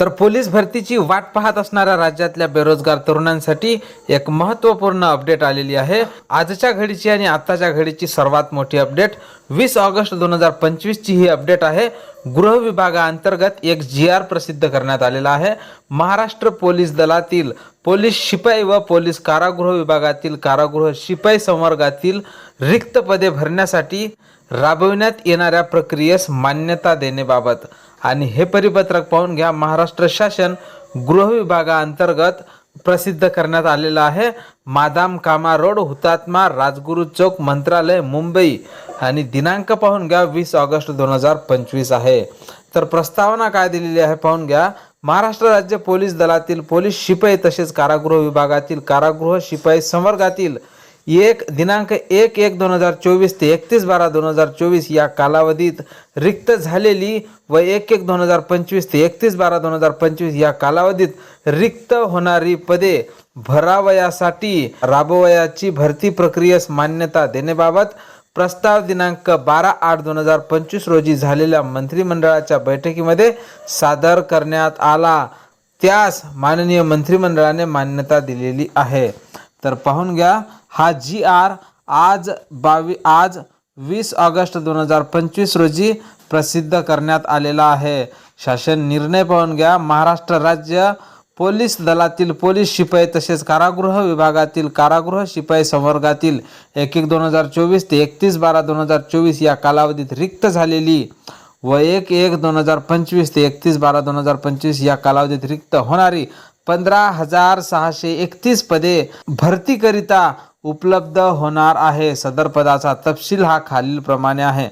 तर पोलीस भरतीची वाट पाहत असणाऱ्या राज्यातल्या बेरोजगार तरुणांसाठी एक महत्त्वपूर्ण अपडेट आलेली आहे. आजच्या घडीची आणि आत्ताच्या घडीची सर्वात मोठी अपडेट वीस ऑगस्ट दोन हजार पंचवीसची ही अपडेट आहे. गृह विभागाअंतर्गत एक जी आर प्रसिद्ध करण्यात आलेला आहे. महाराष्ट्र पोलीस दलातील पोलीस शिपाई व पोलीस कारागृह विभागातील कारागृह शिपाई संवर्गातील रिक्त पदे भरण्यासाठी राबविण्यात येणाऱ्या प्रक्रियेस मान्यता देण्याबाबत. आणि हे परिपत्रक पाहून घ्या महाराष्ट्र शासन गृह विभागाअंतर्गत प्रसिद्ध करण्यात आलेलं आहे. मादाम कामा रोड हुतात्मा राजगुरू चौक मंत्रालय मुंबई. आणि दिनांक पाहून घ्या वीस ऑगस्ट दोन हजार पंचवीस आहे. तर प्रस्तावना काय दिलेली आहे पाहून घ्या. महाराष्ट्र राज्य पोलीस दलातील पोलीस शिपाई तसेच कारागृह विभागातील कारागृह शिपाई संवर्गातील एक दिनांक एक एक दोन हजार चोवीस ते एकतीस बारा दोन हजार चोवीस या कालावधीत रिक्त झालेली व एक एक दोन हजार पंचवीस ते एकतीस बारा दोन हजार पंचवीस या कालावधीत रिक्त होणारी पदे भरावयासाठी राबवयाची भरती प्रक्रियेस मान्यता देण्याबाबत प्रस्ताव दिनांक बारा आठ दोन हजार पंचवीस रोजी झालेल्या मंत्रिमंडळाच्या बैठकीमध्ये सादर करण्यात आला. त्यास माननीय मंत्रिमंडळाने मान्यता दिलेली आहे. तर पाहून घ्या हा जी आर आज बावी आज वीस ऑगस्ट दोन हजार पंचवीस रोजी प्रसिद्ध करण्यात आलेला आहे. शासन निर्णय पाहून घ्या. महाराष्ट्र राज्य पोलीस दलातील पोलीस शिपाई तसेच कारागृह विभागातील कारागृह शिपाई संवर्गातील एक एक दोन हजार चोवीस ते एकतीस बारा दोन हजार चोवीस या कालावधीत रिक्त झालेली व एक एक दोन हजार पंचवीस ते एकतीस बारा दोन हजार पंचवीस या कालावधीत रिक्त होणारी पंधरा हजार सहाशे एकतीस पदे भरतीकरिता उपलब्ध होणार आहे. सदर पदाचा तपशील हा खालीलप्रमाणे आहे.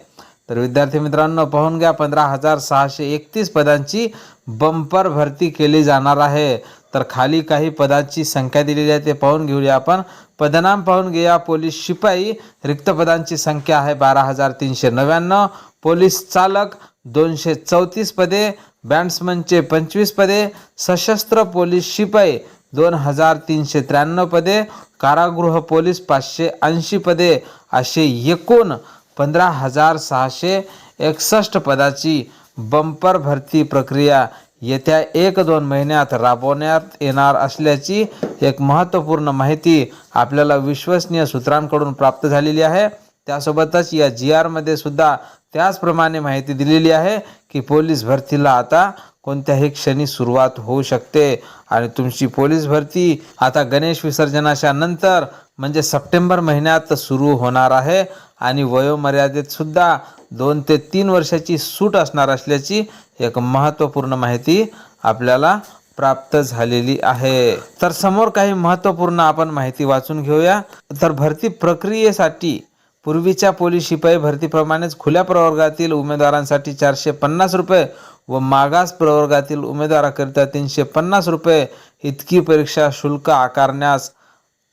तर विद्यार्थी मित्रांनो पाहून घ्या पंधरा हजार सहाशे एकतीस पदांची बंपर भरती केली जाणार आहे. तर खाली काही पदांची संख्या दिलेली आहे ते पाहून घेऊया आपण. पदनाम पाहून घेऊया. पोलीस शिपाई रिक्त पदांची संख्या आहे बारा हजार तीनशे नव्याण्णव. पोलीस चालक दोनशे चौतीस पदे. बॅट्समनचे पंचवीस पदे. सशस्त्र पोलीस शिपाई दोन हजार तीनशे त्र्याण्णव पदे कारागृह पोलीस पाचशे ऐंशी पदे असे एकूण पंधरा हजार सहाशे एकसष्ट पदाची बंपर भरती प्रक्रिया येत्या एक दोन महिन्यात राबवण्यात येणार असल्याची एक महत्त्वपूर्ण माहिती आपल्याला विश्वसनीय सूत्रांकडून प्राप्त झालेली आहे. त्यासोबतच या जी आरमध्ये सुद्धा त्याचप्रमाणे माहिती दिलेली आहे की पोलीस भरतीला आता कोणत्याही क्षणी सुरुवात होऊ शकते. आणि तुमची पोलीस भरती आता गणेश विसर्जनाच्या नंतर म्हणजे सप्टेंबर महिन्यात सुरू होणार आहे. आणि वयोमर्यादेत सुद्धा दोन ते तीन वर्षाची सूट असणार असल्याची एक महत्त्वपूर्ण माहिती आपल्याला प्राप्त झालेली आहे. तर समोर काही महत्त्वपूर्ण आपण माहिती वाचून घेऊया. तर भरती प्रक्रियेसाठी पूर्वीच्या पोलीस शिपाई भरतीप्रमाणेच खुल्या प्रवर्गातील उमेदवारांसाठी चारशे पन्नास रुपये व मागास प्रवर्गातील उमेदवाराकरिता तीनशे पन्नास रुपये इतकी परीक्षा शुल्क आकारण्यास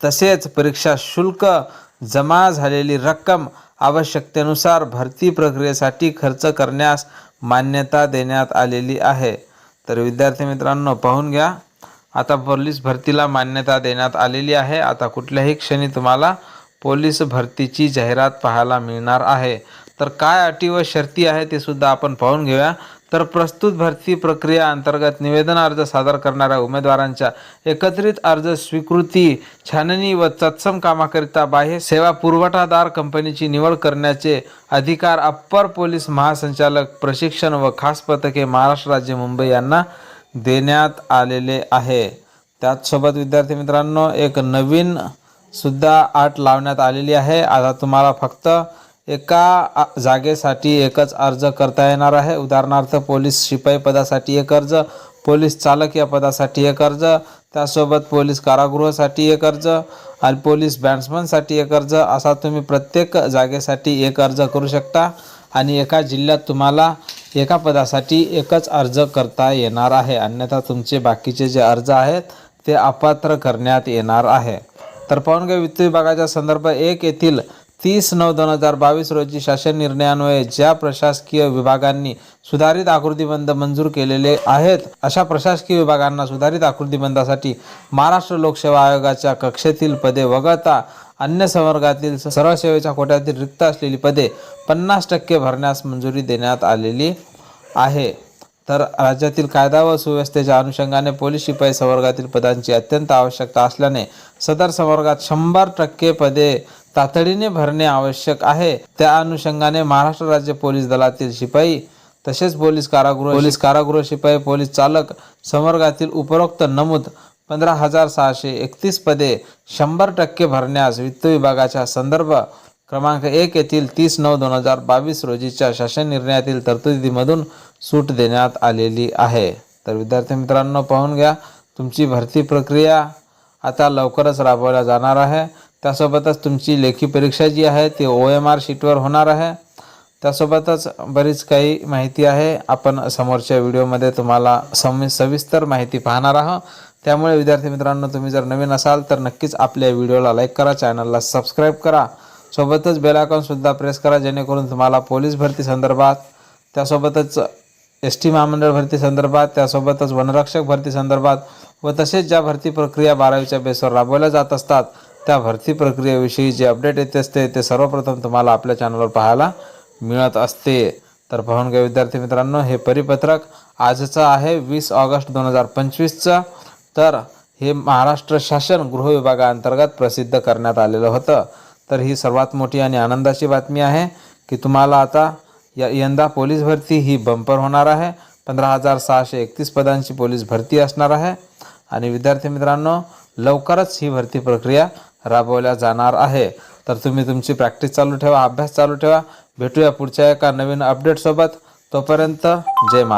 तसेच परीक्षा शुल्क जमा झालेली रक्कम आवश्यकतेनुसार भरती प्रक्रियेसाठी खर्च करण्यास मान्यता देण्यात आलेली आहे. तर विद्यार्थी मित्रांनो पाहून घ्या. आता पोलीस भरतीला मान्यता देण्यात आलेली आहे. आता कुठल्याही क्षणी तुम्हाला पोलीस भरतीची जाहिरात पाहायला मिळणार आहे. तर काय अटी व शर्ती आहे ते सुद्धा आपण पाहून घेऊया. तर प्रस्तुत भरती प्रक्रिया अंतर्गत निवेदन अर्ज सादर करणाऱ्या उमेदवारांच्या एकत्रित अर्ज स्वीकृती छाननी व तत्सम कामाकरिता बाह्य सेवा पुरवठादार कंपनीची निवड करण्याचे अधिकार अप्पर पोलीस महासंचालक प्रशिक्षण व खास पथके महाराष्ट्र राज्य मुंबई यांना देण्यात आलेले आहे. त्याचसोबत विद्यार्थी मित्रांनो एक नवीन सुद्धा अट लावण्यात आलेली आहे. आता तुम्हाला फक्त एका जागेसाठी एकच अर्ज करता येणार आहे. उदाहरणार्थ पोलीस शिपाई पदासाठी एक अर्ज पोलीस चालक या पदासाठी एक अर्ज त्यासोबत पोलीस कारागृहासाठी एक अर्ज आणि पोलीस बॅट्समनसाठी एक अर्ज. असा तुम्ही प्रत्येक जागेसाठी एक अर्ज करू शकता आणि एका जिल्ह्यात तुम्हाला एका पदासाठी एकच अर्ज करता येणार आहे. अन्यथा तुमचे बाकीचे जे अर्ज आहेत ते अपात्र करण्यात येणार आहे. तर पाहून घ्या वित्त विभागाच्या संदर्भ एक येथील तीस नऊ दोन हजार बावीस रोजी शासन निर्णयान्वये ज्या प्रशासकीय विभागांनी सुधारित आकृतीबंध मंजूर केलेले आहेत अशा प्रशासकीय विभागांना सुधारित आकृतीबंधासाठी महाराष्ट्र लोकसेवा आयोगाच्या कक्षेतील पदे वगळता अन्य संवर्गातील सरळ सेवेच्या कोट्यातील रिक्त असलेली पदे पन्नास टक्के भरण्यास मंजुरी देण्यात आलेली आहे. तर राज्यातील कायदा व सुव्यवस्थेच्या अनुषंगाने पोलीस शिपाई संवर्गातील पदांची अत्यंत आवश्यकता असल्याने सदर संवर्गात शंभर टक्के पदे तातडीने भरणे आवश्यक आहे. त्या अनुषंगाने महाराष्ट्र राज्य पोलीस दलातील शिपाई तसेच पोलीस कारागृह पोलीस कारागृह शिपाई पोलीस चालक संवर्गातील उपरोक्त नमूद पंधरा हजार सहाशे एकतीस पदे शंभर टक्के भरण्यास वित्त विभागाच्या संदर्भ क्रमांक एक येथील तीस नऊ दोन हजार बावीस रोजीच्या शासन निर्णयातील तरतुदीमधून सूट देण्यात आलेली आहे. तर विद्यार्थी मित्रांनो पाहून घ्या. तुमची भरती प्रक्रिया आता लवकरच राबवल्या जाणार आहे. त्यासोबतच तुमची लेखी परीक्षा जी आहे ती ओ एम आर शीटवर होणार आहे. त्यासोबतच बरीच काही माहिती आहे. आपण समोरच्या व्हिडिओमध्ये तुम्हाला सम सविस्तर माहिती पाहणार आहोत. त्यामुळे विद्यार्थी मित्रांनो तुम्ही जर नवीन असाल तर नक्कीच आपल्या व्हिडिओला लाईक करा चॅनलला सबस्क्राईब करा. सोबतच बेल आयकॉनसुद्धा प्रेस करा जेणेकरून तुम्हाला पोलीस भरती संदर्भात त्यासोबतच एस टी महामंडळ भरती संदर्भात त्यासोबतच वनरक्षक भरती संदर्भात व तसेच ज्या भरती प्रक्रिया बारावीच्या बेसवर राबवल्या जात असतात त्या भरती प्रक्रियेविषयी जे अपडेट येत असते ते सर्वप्रथम तुम्हाला आपल्या चॅनलवर पाहायला मिळत असते. तर पाहून घ्या विद्यार्थी मित्रांनो हे परिपत्रक आजचं आहे वीस ऑगस्ट दोन हजार पंचवीसचं. तर हे महाराष्ट्र शासन गृह विभागाअंतर्गत प्रसिद्ध करण्यात आलेलं होतं. तर ही सर्वात मोठी आणि आनंदाची बातमी आहे की तुम्हाला आता या यंदा पोलीस भरती ही बंपर होणार आहे. पंधरा हजार सहाशे एकतीस पदांची पोलीस भरती असणार आहे. आणि विद्यार्थी मित्रांनो लवकरच ही भरती प्रक्रिया राबवल्या जाणार आहे. तर तुम्ही तुमची प्रॅक्टिस चालू ठेवा अभ्यास चालू ठेवा. भेटूया पुढच्या एका नवीन अपडेटसोबत. तोपर्यंत जय महाराज